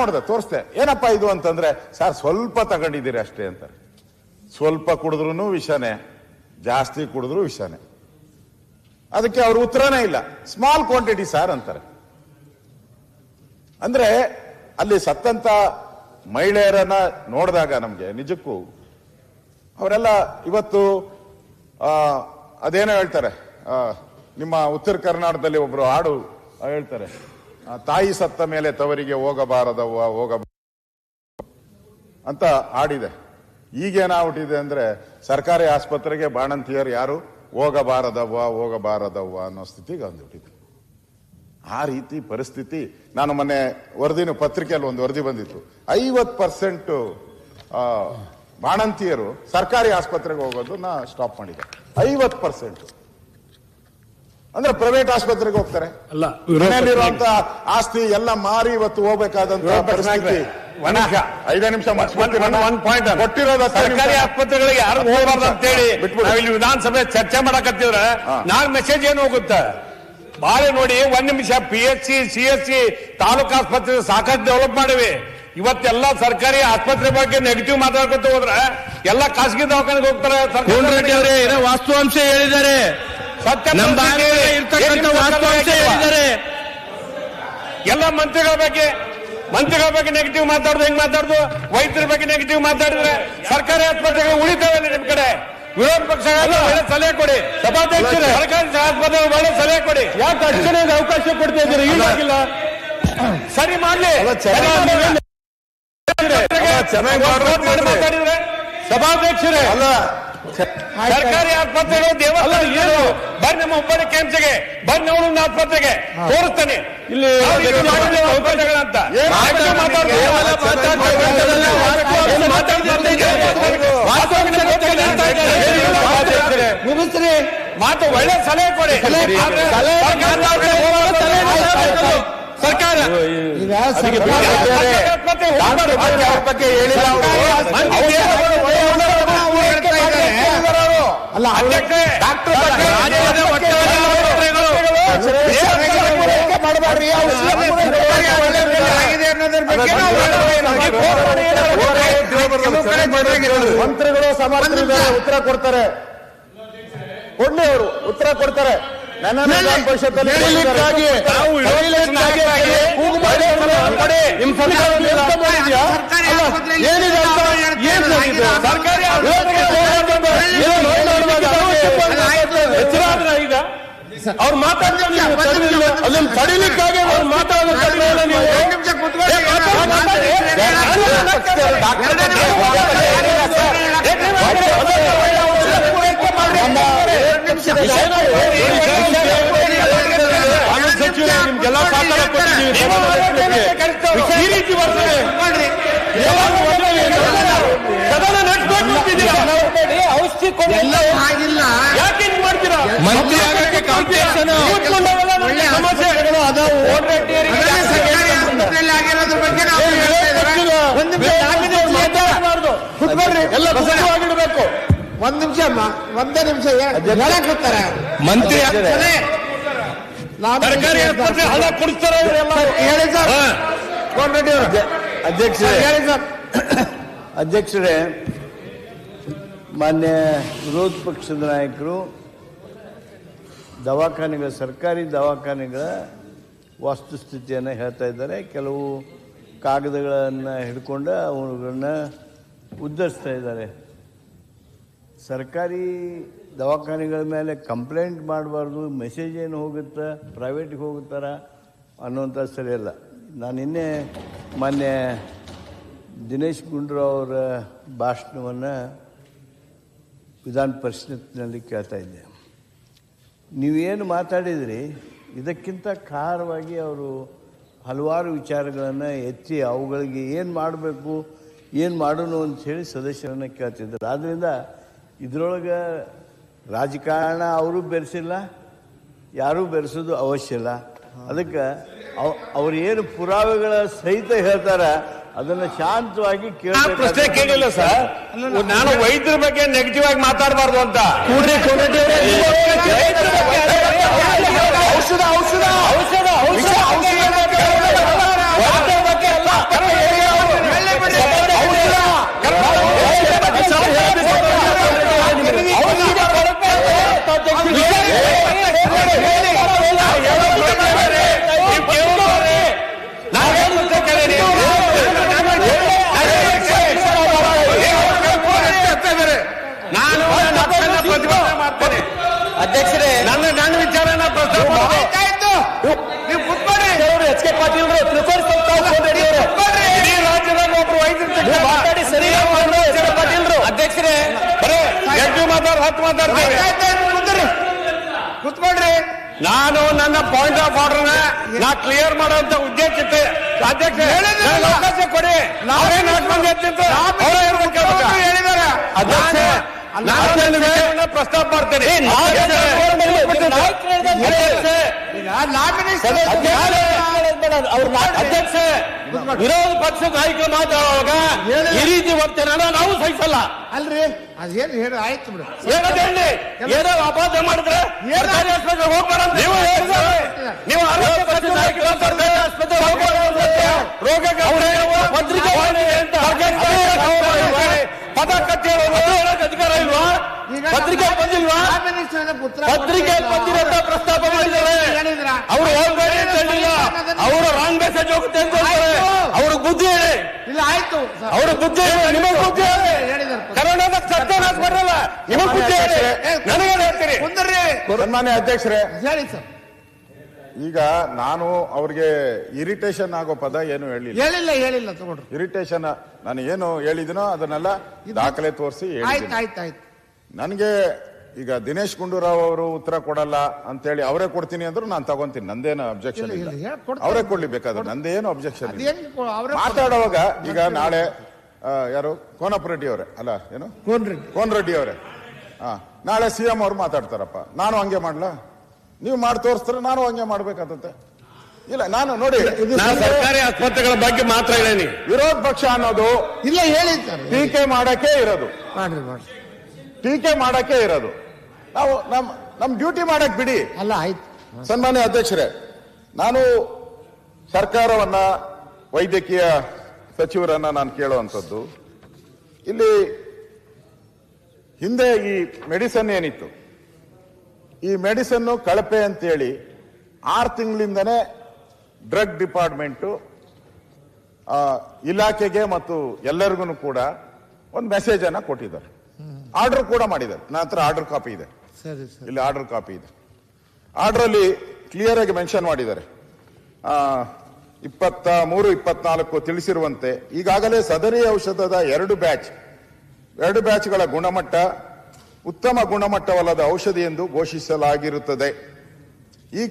ನೋಡಿದೆ ತೋರಿಸ್ದೆ. ಏನಪ್ಪ ಇದು ಅಂತಂದ್ರೆ ಸರ್ ಸ್ವಲ್ಪ ತಗೊಂಡಿದ್ದೀರಿ ಅಷ್ಟೇ ಅಂತಾರೆ. ಸ್ವಲ್ಪ ಕುಡಿದ್ರು ವಿಷನೇ ಜಾಸ್ತಿ ಕುಡಿದ್ರು ವಿಷನೇ. ಅದಕ್ಕೆ ಅವ್ರ ಉತ್ತರನೇ ಇಲ್ಲ. ಸ್ಮಾಲ್ ಕ್ವಾಂಟಿಟಿ ಸಾರ್ ಅಂತಾರೆ. ಅಂದ್ರೆ ಅಲ್ಲಿ ಸತ್ತಂತ ಮಹಿಳೆಯರನ್ನ ನೋಡಿದಾಗ ನಮ್ಗೆ ನಿಜಕ್ಕೂ ಅವರೆಲ್ಲ ಇವತ್ತು ಆ, ಅದೇನೋ ಹೇಳ್ತಾರೆ ನಿಮ್ಮ ಉತ್ತರ ಕರ್ನಾಟಕದಲ್ಲಿ ಒಬ್ರು ಹಾಡು ಹೇಳ್ತಾರೆ. ತಾಯಿ ಸತ್ತ ಮೇಲೆ ತವರಿಗೆ ಹೋಗಬಾರದವ್ವ ಹೋಗಬಾರ ಅಂತ ಆಡಿದೆ ಈಗೇನಾಗ್ಬಿಟ್ಟಿದೆ ಅಂದ್ರೆ ಸರ್ಕಾರಿ ಆಸ್ಪತ್ರೆಗೆ ಬಾಣಂತಿಯರು ಯಾರು? ಹೋಗಬಾರದವ್ವ ಹೋಗಬಾರದವ್ವ ಅನ್ನೋ ಸ್ಥಿತಿಗೆ ಬಂದ್ಬಿಟ್ಟಿದೆ. ಆ ರೀತಿ ಪರಿಸ್ಥಿತಿ ನಾನು ಮೊನ್ನೆ ವರದಿನ ಪತ್ರಿಕೆಯಲ್ಲಿ ಒಂದು ವರದಿ ಬಂದಿತ್ತು. ಐವತ್ ಪರ್ಸೆಂಟ್ ಬಾಣಂತಿಯರು ಸರ್ಕಾರಿ ಆಸ್ಪತ್ರೆಗೆ ಹೋಗೋದು ನಾ ಸ್ಟಾಪ್ ಮಾಡಿದೆ ಐವತ್ ಪರ್ಸೆಂಟ್. ಅಂದ್ರೆ ಪ್ರೈವೇಟ್ ಆಸ್ಪತ್ರೆಗೆ ಹೋಗ್ತಾರೆ. ಅಲ್ಲ ಮನೆಯಲ್ಲಿರುವಂತ ಆಸ್ತಿ ಎಲ್ಲ ಮಾರಿ ಇವತ್ತು ಹೋಗ್ಬೇಕಾದಂತ ಪರಿಸ್ಥಿತಿ. ಐದೇ ನಿಮಿಷ ಕೊಟ್ಟಿರೋದು ಸರ್ಕಾರಿ ಆಸ್ಪತ್ರೆಗಳಿಗೆ ಯಾರು ಹೋಗಬಾರ್ದು ಅಂತ ಹೇಳಿ ಇಲ್ಲಿ ವಿಧಾನಸಭೆ ಚರ್ಚೆ ಮಾಡಕತ್ತಿದ್ರ ನಾನ್ ಮೆಸೇಜ್ ಏನು ಹೋಗುತ್ತೆ? ಬಾಳೆ ನೋಡಿ ಒಂದ್ ನಿಮಿಷ P H C C S C taluk ಆಸ್ಪತ್ರೆ ಸಾಕಷ್ಟು ಡೆವಲಪ್ ಮಾಡಿವಿ. ಇವತ್ತೆಲ್ಲ ಸರ್ಕಾರಿ ಆಸ್ಪತ್ರೆ ಬಗ್ಗೆ ನೆಗೆಟಿವ್ ಮಾತಾಡ್ಕೊತ ಹೋದ್ರೆ ಎಲ್ಲ ಖಾಸಗಿ ದವಾಖಾನೆಗೆ ಹೋಗ್ತಾರೆ. ವಾಸ್ತವಾಂಶ ಹೇಳಿದ್ದಾರೆ. ನಮ್ಮ ಇರ್ತಕ್ಕಂಥ ವಾಸ್ತವಾಂಶ ಹೇಳಿದ್ದಾರೆ. ಎಲ್ಲ ಮಂತ್ರಿಗಳ ಬಗ್ಗೆ ಮಂತ್ರಿಗಳ ಬಗ್ಗೆ ನೆಗೆಟಿವ್ ಮಾತಾಡುದು ಹೆಂಗ್ ಮಾತಾಡುದು? ವೈದ್ಯರ ಬಗ್ಗೆ ನೆಗೆಟಿವ್ ಮಾತಾಡಿದ್ರೆ ಸರ್ಕಾರಿ ಆಸ್ಪತ್ರೆಗಳು ಉಳಿತಾವೆ ನಿಮ್ ಕಡೆ. ವಿರೋಧ ಪಕ್ಷ ಒಳ್ಳೆ ಸಲಹೆ ಕೊಡಿ. ಸಭಾಧ್ಯಕ್ಷ ಸರ್ಕಾರಿ ಆಸ್ಪತ್ರೆ ಒಳ್ಳೆ ಸಲಹೆ ಕೊಡಿ. ಯಾಕೆ ಅಡ್ಚಣೆ ಅವಕಾಶ ಕೊಡ್ತಾ ಇದ್ದೀರಿ? ಈಗಾಗಿಲ್ಲ ಸರಿ ಮಾಡ್ಲಿ. ಚೆನ್ನಾಗಿ ಮಾತಾಡಿದ್ರೆ ಸಭಾಧ್ಯಕ್ಷರೇ. ಅಲ್ಲ. ಸರ್ಕಾರಿ ಆಸ್ಪತ್ರೆಗಳು ದೇವಸ್ಥಾನ ಬರ್ ನಮ್ಮ ಹುಬ್ಬಳ್ಳಿ ಕೆಂಚಗೆ ಬರ್ ನೋಡೋಣ ಆಸ್ಪತ್ರೆಗೆ ತೋರಿಸ್ತಾನೆ ಇಲ್ಲಿ ಅಂತ ಮುಗಿಸ್ರಿ ಮಾತು ಒಳ್ಳೆ ಸಲಹೆ ಕೊಡಿ ಸರ್ಕಾರ ಸಲಹೆ ಸರ್ಕಾರ ಈಗ ಸರ್ಕಾರ ಸರ್ಕಾರಿ ಆಸ್ಪತ್ರೆ ಹೋಗ್ಬಾರ್ದು. ಅವ್ರ ಬಗ್ಗೆ ಹೇಳಿಲ್ಲ ಅವರು. ಮಂದಿ ಅಲ್ಲ ಅವ್ರು ಅಧ್ಯಕ್ಷರೇ, ಡಾಕ್ಟರ್ ಬಗ್ಗೆ ರಾಜ್ಯದ ಒಟ್ಟಾರೆ ಆಸ್ಪತ್ರೆಗಳು ಮಾಡಬಾರ್ರಿ ಮಂತ್ರಿಗಳು ಸಮಾಜದಿಂದ ಉತ್ತರ ಕೊಡ್ತಾರೆ. ಕೊಡ್ಲಿ ಅವರು ಉತ್ತರ ಕೊಡ್ತಾರೆ. ನನ್ನ ವಿಧಾನ ಪರಿಷತ್ತಲ್ಲಿ ಹೇಳಿದ್ದಕ್ಕಾಗಿ ನಾವು ವಿರೋಧ ಪಕ್ಷ ನಾಯಕರಾಗಿ ಕೂಗು ಮಾಡಿ ಕೊಡಿ. ನಿಮ್ಮ ಸರ್ಕಾರ ವ್ಯವಸ್ಥೆ ಮಾಡಿದ್ಯಾ? ಅಲ್ಲ, ಏನಿದೆ ಅಂತ ಏನ್ ಮಾಡಿದ್ದು? ಸರ್ಕಾರಿ ವಿರೋಧಕ್ಕೆ ಹೋರಾಟದ ಏನು ನೋಡುವಾಗ ಎಚ್ಚರ ಆದ್ರ ಈಗ ಅವ್ರು ತಡೆದಿಲ್ಲ. ಅದನ್ನ ತಡಿಲಿಕ್ಕಾಗಿ ಅವ್ರು ಮಾತಾಡೋದು ತಡೆದಿಲ್ಲ ನೀವು ನಿಮ್ಗೆಲ್ಲ ಕೊಟ್ಟಿದ್ದೀವಿ ಈ ರೀತಿ ಬರ್ತದೆ ಅದಾವು. ಒಂದು ಎಲ್ಲ ಕುಶಲವಾಗಿಡ್ಬೇಕು ಒಂದ್ ನಿಮಿಷ ನಿಮಿಷ ಮಂತ್ರಿ ಸರ್ಕಾರಿ ಆಸ್ಪತ್ರೆ ಹಣ ಕೊಡಿಸ್ತಾರೆ ಇವರೆಲ್ಲ. ಹೇಳಿ ಸರ್. ಅಧ್ಯಕ್ಷರೇ. ಹೇಳಿ ಸರ್. ಅಧ್ಯಕ್ಷರೇ ಮಾನ್ಯ ವಿರೋಧ ಪಕ್ಷದ ನಾಯಕರು ದವಾಖಾನೆಗಳ, ಸರ್ಕಾರಿ ದವಾಖಾನೆಗಳ ವಾಸ್ತುಸ್ಥಿತಿಯನ್ನು ಹೇಳ್ತಾ ಇದ್ದಾರೆ. ಕೆಲವು ಕಾಗದಗಳನ್ನು ಹಿಡ್ಕೊಂಡು ಅವುಗಳನ್ನ ಉದ್ಧರಿಸ್ತಾ ಇದ್ದಾರೆ. ಸರ್ಕಾರಿ ದವಾಖಾನೆಗಳ ಮೇಲೆ ಕಂಪ್ಲೇಂಟ್ ಮಾಡಬಾರ್ದು, ಮೆಸೇಜ್ ಏನು ಹೋಗುತ್ತೆ, ಪ್ರೈವೇಟಿಗೆ ಹೋಗುತ್ತಾರ ಅನ್ನುವಂಥ ಸರಿಯಲ್ಲ ನಾನು ನಿನ್ನೆ ಮೊನ್ನೆ ದಿನೇಶ್ ಗುಂಡೂರಾವ್ ಅವರ ಭಾಷಣವನ್ನು ವಿಧಾನ ಪರಿಷತ್ನಲ್ಲಿ ಕೇಳ್ತಾ ಇದ್ದೆ. ನೀವೇನು ಮಾತಾಡಿದ್ರಿ? ಇದಕ್ಕಿಂತ ಖಾರವಾಗಿ ಅವರು ಹಲವಾರು ವಿಚಾರಗಳನ್ನು ಎತ್ತಿ ಅವುಗಳಿಗೆ ಏನು ಮಾಡಬೇಕು, ಏನು ಮಾಡೋಣ ಅಂಥೇಳಿ ಸದಸ್ಯರನ್ನು ಕೇಳ್ತಿದ್ದರು. ಆದ್ದರಿಂದ ಇದರೊಳಗೆ ರಾಜಕಾರಣ ಅವರು ಬೆರೆಸಿಲ್ಲ, ಯಾರೂ ಬೆರೆಸೋದು ಅವಶ್ಯ ಇಲ್ಲ. ಅದಕ್ಕೆ ಅವ್, ಅವ್ರು ಏನು ಪುರಾವೆಗಳ ಸಹಿತ ಹೇಳ್ತಾರೆ ಅದನ್ನು ಶಾಂತವಾಗಿ ಆ ಪ್ರಶ್ನೆ ಕೇಳಿಲ್ಲ ಸರ್. ನಾನು ವೈದ್ಯರ ಬಗ್ಗೆ ನೆಗೆಟಿವ್ ಆಗಿ ಮಾತಾಡಬಾರ್ದು ಅಂತ. ಔಷಧ ಔಷಧ ಔಷಧ ಔಷಧ ಅಧ್ಯಕ್ಷರೇ ನನ್ನ ನನ್ನ ವಿಚಾರನ ಪ್ರಸ್ತಾಪ. ಆಯ್ತಾಯ್ತು ನೀವು ಕುತ್ಕೊಳ್ಳಿ ಎಚ್ ಕೆ ಪಾಟೀಲ್ ಅವರು ಇಡೀ ರಾಜ್ಯದಾಗ ಒಬ್ರು ವೈದ್ಯರು ಮಾತಾಡಿ ಸರಿ ಎಚ್ ಕೆ ಪಾಟೀಲ್ ಅಧ್ಯಕ್ಷರೇ ಬರೇ ಎಂಟು ಮಾತಾಡ್ ಹತ್ತು ಕುಂದ್ರಿ ಕುತ್ಕೊಳ್ರಿ. ನಾನು ನನ್ನ ಪಾಯಿಂಟ್ ಆಫ್ ಆರ್ಡರ್ ನಾ ಕ್ಲಿಯರ್ ಮಾಡುವಂತ ಉದ್ದೇಶ ಇತ್ತು. ಅಧ್ಯಕ್ಷ ಅವಕಾಶ ಕೊಡಿ. ನಾವೇ ನಾಲ್ಕು ಮಂದಿ ಅವರೇ ಹೇಳಿದಾರೆ ನಾನು ಪ್ರಸ್ತಾಪ ಮಾಡ್ತೇನೆ. ಅವ್ರ ಅಧ್ಯಕ್ಷ ವಿರೋಧ ಪಕ್ಷದ ನಾಯಕರು ಮಾತಾಡುವಾಗ ಈ ರೀತಿ ವರ್ತನೆ ನಾವು ಸಹಿಸಲ್ಲ. ಅಲ್ರಿ ಅದೇನು ಹೇಳಿ ಆಯ್ತು ಹೇಳಿ? ಏನೋ ಅಪಾದ ಮಾಡಿದ್ರೆ ಸರ್ಕಾರಿ ಹೋಗ್ಬೇಡ ನೀವು ನೀವು ಆರೋಗ್ಯ ಪಕ್ಷದ ನಾಯಕರು ಸರ್ಕಾರಿ ಪತ್ರಿಕೆ ಅಂತ. ಪದ ಕಟ್ಟಿ ಪುತ್ರ ಪತ್ರಿಕೆ ಬಂದಿರಂತ ಪ್ರಸ್ತಾಪ ಮಾಡಿದ್ದಾರೆ. ಅವರು ಹೋಗ್ಬೇಡಿ ಅಂತ ಹೇಳಿಲ್ಲ. ಅವರು ರಾಂಗ್ ಮೆಸೇಜ್ ಹೋಗುತ್ತೆ ಅಂತ ಹೇಳ್ತಾರೆ. ಅವ್ರ ಬುದ್ಧಿ ಹೇಳಿ. ಇಲ್ಲ ಆಯ್ತು. ಅವ್ರ ಬುದ್ಧಿ ಹೇಳಿ. ನಿಮಗೆ ಬುದ್ಧಿ ಹೇಳಿ. ಹೇಳಿದಾರೆ. ಕರೋನಾದ ಸತ್ಯನಾಶ ಬರಲ್ಲ ನಿಮಗೆ ಬುದ್ಧಿ ಹೇಳಿ. ನನಗೆ ಹೇಳ್ತೀರಿ. ಸನ್ಮಾನ್ಯ ಅಧ್ಯಕ್ಷರೇ. ಹೇಳಿ ಸರ್. ಈಗ ನಾನು ಅವ್ರಿಗೆ ಇರಿಟೇಷನ್ ಆಗೋ ಪದ ಏನು ಹೇಳಿಲ್ಲ. ಹೇಳಿಲ್ಲ ಹೇಳಿಲ್ಲ ತಗೊಳ್ರಿ ಇರಿಟೇಷನ್ ನಾನು ಏನು ಹೇಳಿದಿನೋ ಅದನ್ನೆಲ್ಲ ದಾಖಲೆ ತೋರಿಸಿ ಆಯ್ತು ಆಯ್ತು ಆಯ್ತು. ನನಗೆ ಈಗ ದಿನೇಶ್ ಗುಂಡೂರಾವ್ ಅವರು ಉತ್ತರ ಕೊಡಲ್ಲ ಅಂತೇಳಿ ಅವರೇ ಕೊಡ್ತೀನಿ ಅಂದ್ರು ನಾನು ತಗೊಂತೀನಿ. ನಂದೇನು ಅಬ್ಜೆಕ್ಷನ್ ಇಲ್ಲ, ಇಲ್ಲ ಇಲ್ಲ, ಕೊಡ್ತಾರೆ. ಅವರೇ ಕೊಡ್ಲಿ ಬೇಕಾದ್ರೆ ನಂದೇನು ಅಬ್ಜೆಕ್ಷನ್ ಇಲ್ಲ. ಅದೇನು ಅವರ ಮಾತಾಡುವಾಗ ಈಗ ನಾಳೆ ಆ, ಯಾರು? ಕೋನಪ್ಪ ರೆಡ್ಡಿ ಅವರೇ ಅಲ್ಲ ಏನು? ಕೋನ್ರಿ ಕೋನ್ ರೆಡ್ಡಿ ಅವರೇ. ಹಾ ನಾಳೆ ಸಿ ಎಂ ಅವ್ರು ಮಾತಾಡ್ತಾರಪ್ಪ. ನಾನು ಹಂಗೆ ಮಾಡ್ಲಾ? ನೀವು ಮಾಡಿ ತೋರಿಸ್ತಾರೆ ನಾನು ಹಂಗೆ ಮಾಡ್ಬೇಕಾದಂತೆ ಇಲ್ಲ ನಾನು ನೋಡಿ ನಾನು ಸರ್ಕಾರಿ ಆಸ್ಪತ್ರೆಗಳ ಬಗ್ಗೆ ಮಾತ್ರ ಹೇಳೇನಿ. ವಿರೋಧ ಪಕ್ಷ ಅನ್ನೋದು ಇಲ್ಲ ಹೇಳಿ ಸರ್ ಟೀಕೆ ಮಾಡಕ್ಕೆ ಇರೋದು. ಮಾಡ್ರಿ ಮಾಡ್ರಿ. ಟೀಕೆ ಮಾಡಕ್ಕೆ ಇರೋದು. ನಾವು ನಮ್ ನಮ್ ಡ್ಯೂಟಿ ಮಾಡಕ್ ಬಿಡಿ. ಅಲ್ಲ ಆಯ್ತು. ಸನ್ಮಾನ್ಯ ಅಧ್ಯಕ್ಷರೇ ನಾನು ಸರ್ಕಾರವನ್ನ ವೈದ್ಯಕೀಯ ಸಚಿವರನ್ನ ನಾನು ಕೇಳುವಂಥದ್ದು. ಇಲ್ಲಿ ಹಿಂದೆ ಈ ಮೆಡಿಸನ್ ಏನಿತ್ತು? ಈ ಮೆಡಿಸನ್ನು ಕಳಪೆ ಅಂತೇಳಿ ಆರು ತಿಂಗಳಿಂದನೇ ಡ್ರಗ್ ಡಿಪಾರ್ಟ್ಮೆಂಟು ಇಲಾಖೆಗೆ ಮತ್ತು ಎಲ್ಲರಿಗೂ ಕೂಡ ಒಂದು ಮೆಸೇಜ್ ಅನ್ನ ಕೊಟ್ಟಿದ್ದಾರೆ. ಆರ್ಡರ್ ಕೂಡ ಮಾಡಿದ್ದಾರೆ. ನನ್ನ ಹತ್ರ ಆರ್ಡರ್ ಕಾಪಿ ಇದೆ. ಇಲ್ಲಿ ಆರ್ಡರ್ ಕಾಪಿ ಇದೆ. ಆರ್ಡರ್ ಅಲ್ಲಿ ಕ್ಲಿಯರ್ ಆಗಿ ಮೆನ್ಷನ್ ಮಾಡಿದ್ದಾರೆ. ಆ, ಇಪ್ಪತ್ತ ಮೂರು ಇಪ್ಪತ್ನಾಲ್ಕು ತಿಳಿಸಿರುವಂತೆ ಈಗಾಗಲೇ ಸದರಿ ಔಷಧದ ಎರಡು ಬ್ಯಾಚ್ ಎರಡು ಬ್ಯಾಚ್ಗಳ ಗುಣಮಟ್ಟ ಉತ್ತಮ ಗುಣಮಟ್ಟವಲ್ಲದ ಔಷಧಿ ಎಂದು ಘೋಷಿಸಲಾಗಿರುತ್ತದೆ. ಈ